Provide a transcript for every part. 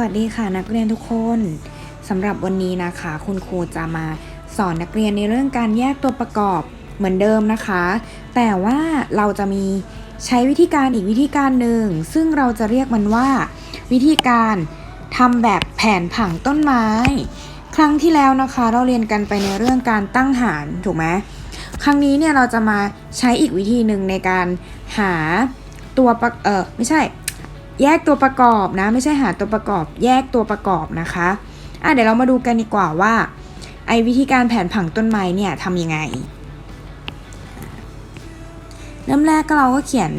วัสดีค่ะนักเรียนทุกคนสำหรับวันนี้นะคะ คุณครูจะมาสอนนักเรียนในเรื่องการแยกตัวประกอบเหมือนเดิมนะคะ แต่ว่าเราจะมีใช้วิธีการอีกวิธีการหนึ่ง ซึ่งเราจะเรียกมันว่า วิธีการทำแบบแผนผังต้นไม้ ครั้งที่แล้วนะคะ เราเรียนกันไปในเรื่องการตั้งหารถูกไหมครั้งนี้เนี่ยเราจะมาใช้อีกวิธีหนึ่งในการหาตัวประเออไม่ใช่ แยกตัวประกอบนะ ไม่ใช่หาตัวประกอบ แยกตัวประกอบนะคะอะเดี๋ยวเรามาดูกันดีกว่าว่า ไอ้วิธีการแผนผังต้นไม้เนี่ยทำยังไง เริ่มแรกก็เราก็เขียน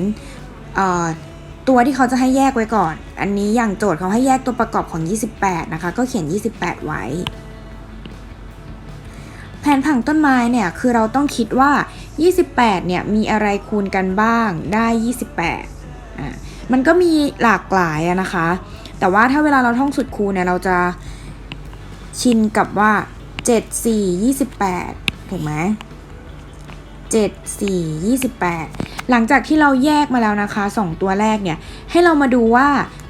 ตัวที่เขาจะให้แยกไว้ก่อน อันนี้อย่างโจทย์เขาให้แยกตัวประกอบของ 28 นะคะ ก็เขียน 28 ไว้ แผนผังต้นไม้เนี่ย คือเราต้องคิดว่า 28 เนี่ย มีอะไรคูณกันบ้างได้ 28 มันก็มีหลากหลายอะนะคะ แต่ว่าถ้าเวลาเราท่องสุดคูณเนี่ยเราจะชินกับว่า 7 4 28 ถูกไหม7 4 28 หลังจากที่เราแยกมาแล้วนะคะ 2 ตัวแรกเนี่ย ให้เรามาดูว่า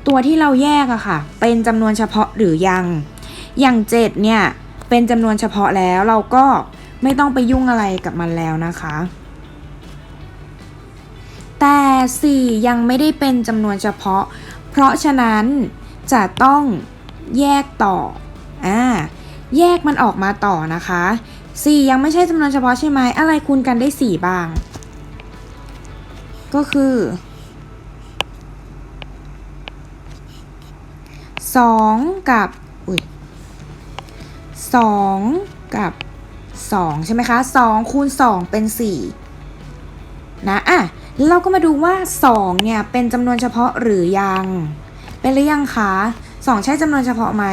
ตัวที่เราแยกอะค่ะ เป็นจำนวนเฉพาะหรือยัง อย่าง 7 เนี่ย เป็นจำนวนเฉพาะแล้วเราก็ไม่ต้องไปยุ่งอะไรกับมันแล้วนะคะ แต่ 4 ยังไม่ได้เป็นจำนวนเฉพาะ เพราะฉะนั้นจะต้องแยกต่ออ่าแยกมันออกมาต่อนะคะ 4 ยังไม่ใช่จำนวนเฉพาะใช่ไหมอะไรคูณกันได้ 4 บ้าง ก็คือ 2 กับอุ้ย2 กับ 2 ใช่ไหมคะ 2 คูณ 2 เป็น 4 นะอะ เราก็มาดูว่า 2 เนี่ย เป็นจำนวนเฉพาะหรือยัง เป็นหรือยังคะ2 ใช่จำนวนเฉพาะไหม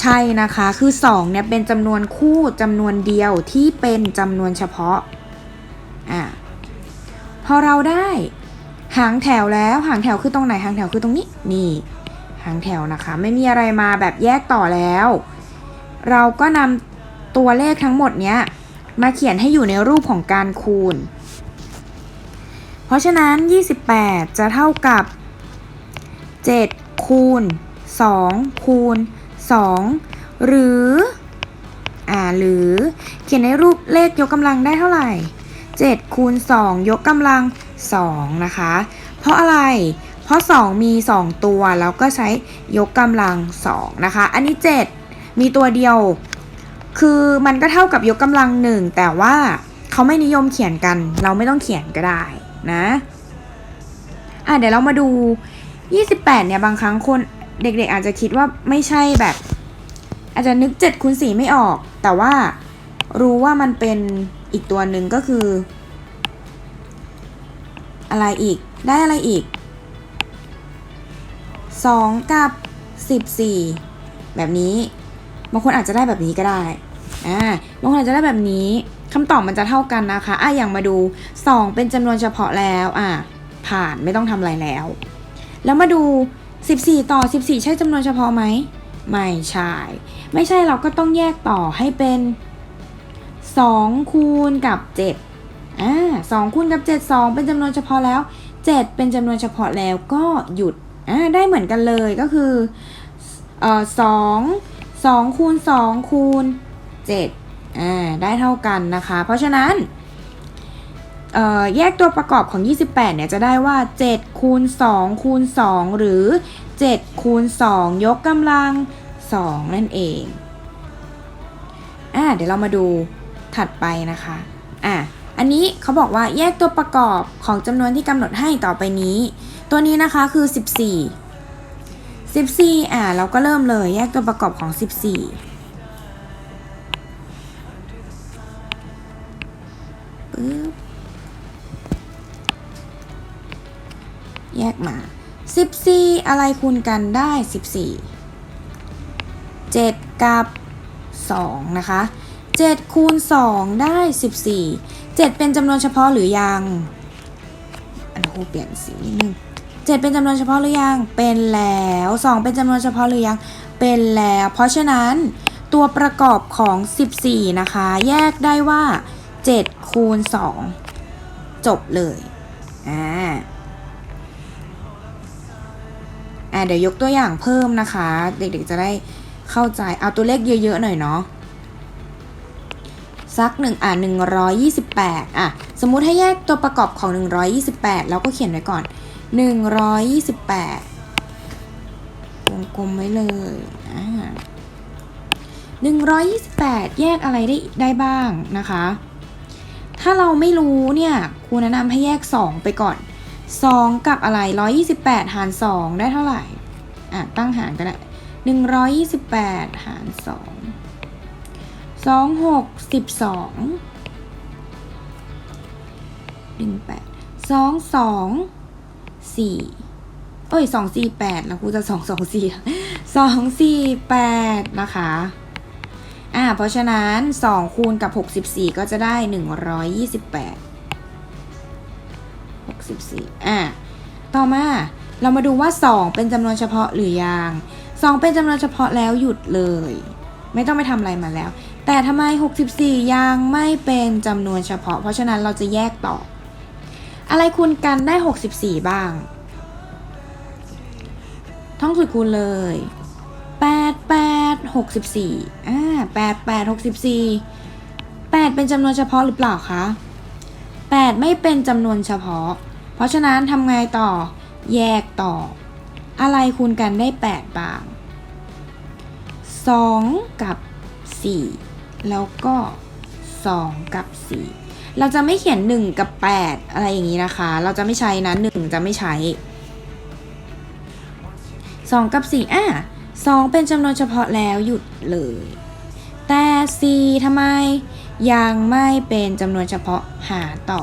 ใช่นะคะ คือ 2 เนี่ย เป็นจำนวนคู่จำนวนเดียวที่เป็นจำนวนเฉพาะ อะ พอเราได้หางแถวแล้วหางแถวคือตรงไหนหางแถวคือตรงนี้ นี่ หางแถวนะคะ ไม่มีอะไรมาแบบแยกต่อแล้ว เราก็นำตัวเลขทั้งหมดเนี้ยมาเขียนให้อยู่ในรูปของการคูณ เพราะฉะนั้น 28 จะเท่ากับ 7 คูณ 2 คูณ 2 หรือ อ่า หรือ เขียนในรูปเลขยกกำลังได้เท่าไหร่ 7 คูณ 2 ยกกำลัง 2 นะคะ เพราะอะไร เพราะ 2 มี 2 ตัว แล้วก็ใช้ยกกำลัง 2 นะคะ อันนี้ 7 มีตัวเดียว คือมันก็เท่ากับยกกำลัง 1 แต่ว่าเขาไม่นิยมเขียนกัน เราไม่ต้องเขียนก็ได้ นะอะเดี๋ยวเรามาดู 28 เนี่ย บางครั้งคนเด็กๆ อาจจะคิดว่าไม่ใช่แบบ อาจจะนึก7คูณ4ไม่ออก แต่ว่ารู้ว่ามันเป็นอีกตัวหนึ่งก็คือ อะไรอีกได้อะไรอีก 2 กับ 14 แบบนี้ บางคนอาจจะได้แบบนี้ก็ได้อ่าบางคนอาจจะได้แบบนี้ คำตอบมันจะเท่ากันนะคะอะอย่างมาดู 2 เป็นจำนวนเฉพาะแล้วอะผ่านไม่ต้องทำอะไรแล้ว แล้วมาดู 14 ต่อ 14 ใช่จำนวนเฉพาะไหม ไม่ใช่ ไม่ใช่เราก็ต้องแยกต่อให้เป็น 2 คูณกับ7อ่า2คูณกับ 7 2 เป็นจำนวนเฉพาะแล้ว 7 เป็นจำนวนเฉพาะแล้วก็หยุดอ่าได้เหมือนกันเลยก็คือเอ่อสองสองคูณสองคูณเจ็ด อ่าได้เท่ากันนะคะ เพราะฉะนั้นแยกตัวประกอบของ 28 เนี่ยจะได้ว่า7คูณ2คูณ2หรือ7คูณ2ยกกำลัง 2 นั่นเองอ่าเดี๋ยวเรามาดูถัดไปนะคะอะอันนี้เขาบอกว่าแยกตัวประกอบของจำนวนที่กำหนดให้ต่อไปนี้ ตัวนี้นะคะคือ 14 14อ่าเราก็เริ่มเลยแยกตัวประกอบของ 14 14 อะไรคูณกันได้ 14 7 กับ 2 นะคะ 7 คูณ 2 ได้ 14 7 เป็นจำนวนเฉพาะหรือยังอันนี้ครูเปลี่ยนสีนิดนึงเจ็ดเป็นจำนวนเฉพาะหรือยัง เป็นแล้วสองเป็นจำนวนเฉพาะหรือยัง เป็นแล้ว เพราะฉะนั้นตัวประกอบของ 14 นะคะ แยกได้ว่า 7 คูณ 2 จบเลย อ่า อ่าเดี๋ยวยกตัวอย่างเพิ่มนะคะ เด็กๆจะได้เข้าใจเอาตัวเลขเยอะๆหน่อยเนาะสักหนึ่งอะหนึ่งร้อยยี่สิบแปดอะสมมุติให้แยกตัวประกอบของหนึ่งร้อยยี่สิบแปดเราก็เขียนไว้ก่อนหนึ่งร้อยยี่สิบแปดวงกลมไว้เลยอ่าหนึ่งร้อยยี่สิบแปดแยกอะไรได้ได้บ้างนะคะ ถ้าเราไม่รู้เนี่ยครูแนะนำให้แยก2ไปก่อน 2 กับอะไร 128 หาร 2 ได้เท่าไหร่ อะ ตั้งหารก็ได้ 128 หาร 2 2 6 12 18 2 2 4 เอ้ย 2 4 8แล้วครูจะ 2 2 4 2 4 8 นะคะ อ่า เพราะฉะนั้น 2 คูณกับ 64 ก็จะได้ 128 64อ่าต่อมาเรามาดูว่า 2 เป็นจำนวนเฉพาะหรือยัง 2 เป็นจำนวนเฉพาะแล้วหยุดเลย ไม่ต้องไปทำอะไรมาแล้ว แต่ทำไม 64 ยังไม่เป็นจำนวนเฉพาะ เพราะฉะนั้นเราจะแยกต่อ อะไรคูณกันได้ 64 บ้าง ท่องสูตรคูณเลย 8 8 64อ่า8 8 64 8 เป็นจำนวนเฉพาะหรือเปล่าคะ 8 ไม่เป็นจำนวนเฉพาะ เพราะฉะนั้นทำไงต่อ แยกต่อ อะไรคูณกันได้ 8 บาง 2 กับ 4 แล้วก็ 2 กับ 4 เราจะไม่เขียน 1 กับ 8 อะไรอย่างนี้นะคะ เราจะไม่ใช้นะ 1 จะไม่ใช้ 2 กับ 4 อะ 2 เป็นจำนวนเฉพาะแล้วหยุดเลย แต่ 4ทำไมยังไม่เป็นจำนวนเฉพาะหาต่อ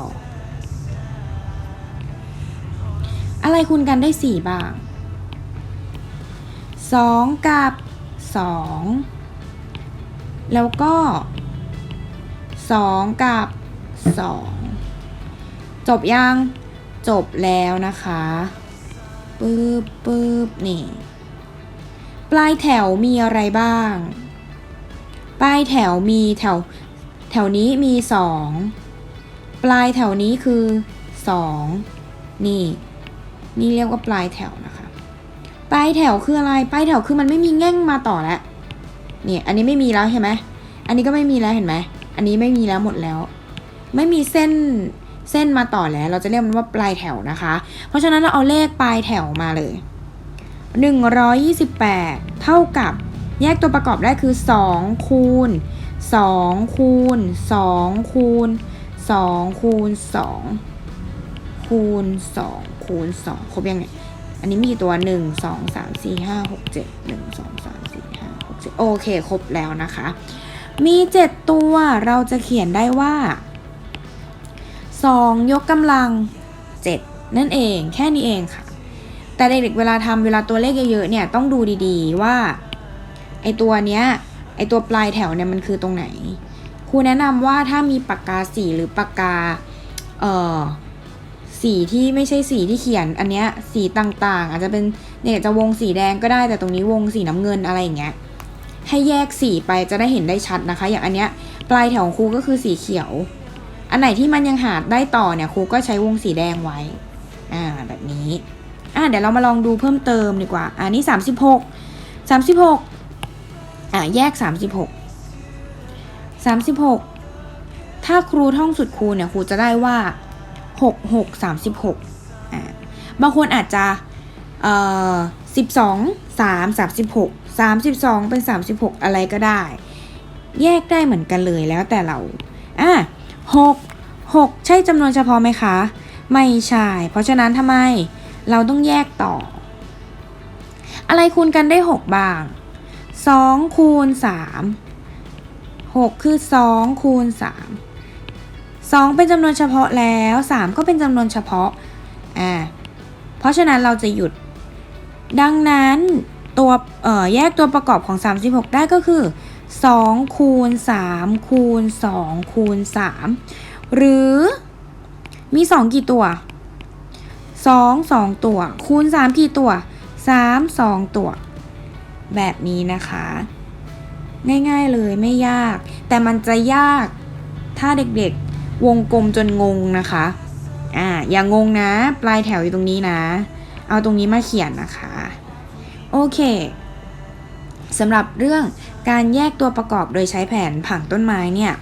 อะไรคูณกันได้ 4 บ้าง 2 กับ 2 แล้วก็ 2 กับ 2 จบยังจบแล้วนะคะปึ๊บปึ๊บนี่ ปลายแถวมีอะไรบ้าง ปลายแถวมีแถว แถวนี้มีสองปลายแถวนี้คือสองนี่ นี่เรียกว่าปลายแถวนะคะ ปลายแถวคืออะไร ปลายแถวคือมันไม่มีแง่งมาต่อแล้วเนี่ยอันนี้ไม่มีแล้วเห็นไหมอันนี้ก็ไม่มีแล้วเห็นไหมอันนี้ไม่มีแล้วหมดแล้ว ไม่มีเส้นเส้นมาต่อแล้ว เราจะเรียกมันว่าปลายแถวนะคะ เพราะฉะนั้นเราเอาเลขปลายแถวมาเลย 128 เท่ากับแยกตัวประกอบได้คือ 2 คูณ 2 คูณ 2 คูณ 2 คูณ 2 คูณ 2 คูณ 2 ครบยังไงอันนี้มีกี่ตัว 1 2 3 4 5 6 7 1 2 3 4 5 6 7 โอเค ครบแล้วนะคะ มี 7 ตัวเราจะเขียนได้ว่า 2 ยกกำลัง 7 นั่นเองแค่นี้เองค่ะ แต่เด็กๆเวลาทำเวลาตัวเลขเยอะๆเนี่ยต้องดูดีๆว่าไอตัวเนี้ยไอตัวปลายแถวเนี่ยมันคือตรงไหนครูแนะนำว่าถ้ามีปากกาสีหรือปากกาเอ่อ สีที่ไม่ใช่สีที่เขียนอันเนี้ยสีต่างๆ อาจจะเป็นเนี่ยจะวงสีแดงก็ได้แต่ตรงนี้วงสีน้ำเงินอะไรอย่างเงี้ยให้แยกสีไปจะได้เห็นได้ชัดนะคะ อย่างอันเนี้ยปลายแถวของครูก็คือสีเขียว อันไหนที่มันยังหาได้ต่อเนี่ยครูก็ใช้วงสีแดงไว้อ่าแบบนี้อะเดี๋ยวเรามาลองดูเพิ่มเติมดีกว่าอันนี้สามสิบหกสามสิบหกอะแยกสามสิบหกสามสิบหกถ้าครูท่องสุดครูเนี่ยครูจะได้ว่า หกหกสามสิบหกอ่าบางคนอาจจะเอ่อสิบสองสามสามสิบหกสามสิบสองเป็นสามสิบหกอะไรก็ได้ แยกได้เหมือนกันเลยแล้วแต่เราอะหกหกใช่จำนวนเฉพาะไหมคะ ไม่ใช่ เพราะฉะนั้นทำไมเราต้องแยกต่อ อะไรคูณกันได้ 6 บ้าง 2 คูณ 3 6 คือ 2 คูณ 3 2 เป็นจำนวนเฉพาะแล้ว 3 ก็เป็นจำนวนเฉพาะอ่าเพราะฉะนั้นเราจะหยุด ดังนั้นตัวเอ่อแยกตัวประกอบของ 36 ได้ก็คือ 2 คูณ 3 คูณ 2 คูณ 3 หรือมี 2 กี่ตัวสองสองตัว คูณสามกี่ตัวสามสองตัว แบบนี้นะคะ ง่ายๆเลยไม่ยาก แต่มันจะยากถ้าเด็กๆ วงกลมจนงงนะคะ อ่า อย่างงงนะ ปลายแถวอยู่ตรงนี้นะ เอาตรงนี้มาเขียนนะคะ โอเคสำหรับเรื่องการแยกตัวประกอบโดยใช้แผนผังต้นไม้เนี่ย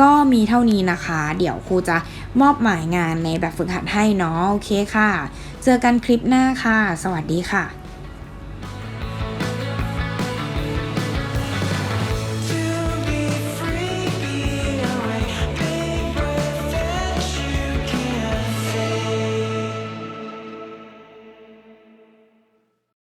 ก็มีเท่านี้นะคะ เดี๋ยวครูจะมอบหมายงานในแบบฝึกหัดให้เนาะ โอเคค่ะ เจอกันคลิปหน้าค่ะ สวัสดีค่ะ